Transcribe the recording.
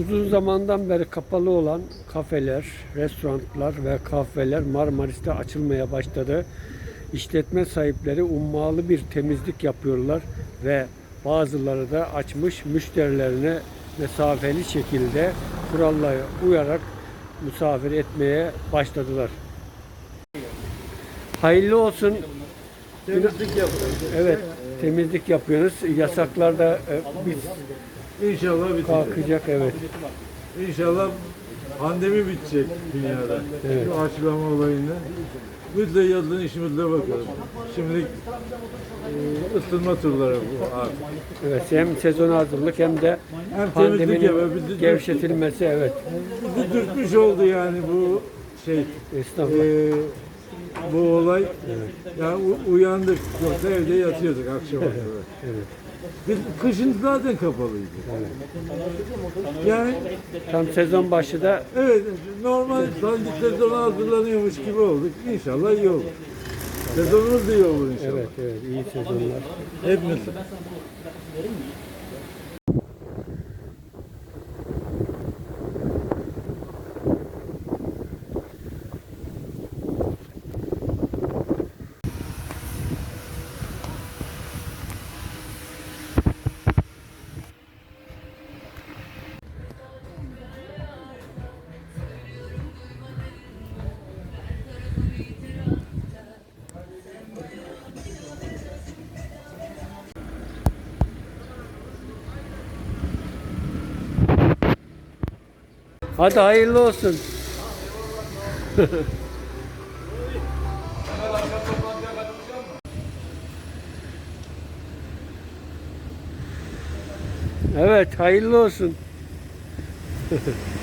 Uzun zamandan beri kapalı olan kafeler, restoranlar ve kahveler Marmaris'te açılmaya başladı. İşletme sahipleri ummalı bir temizlik yapıyorlar ve bazıları da açmış müşterilerine mesafeli şekilde kurallara uyarak misafir etmeye başladılar. Hayırlı olsun. Temizlik yapıyoruz. Evet, temizlik yapıyorsunuz. Yasaklar da e, biz İnşallah bitecek. kalkacak evet. İnşallah pandemi bitecek dünyada. Evet. Şu aşılama olayında. Müddeyatlığın işimizle bakalım. Şimdi e, ısınma turları bu artık. Evet, hem sezon hazırlık hem de Hem temizlik yapıyor, bir de- gevşetilmesi evet. Bizi dürtmüş oldu yani bu şey. Estağfurullah. e, bu olay. Ya u- uyandık. Yoksa evde yatıyorduk akşama kadar. Evet. Biz kışın zaten kapalıydı. Yani Tam sezon başı da Evet, normal sanki sezona hazırlanıyormuş gibi olduk. İnşallah iyi olur. Sezonumuz da iyi olur inşallah. evet evet iyi sezonlar. Hepimiz. Hadi hayırlı olsun. evet hayırlı olsun.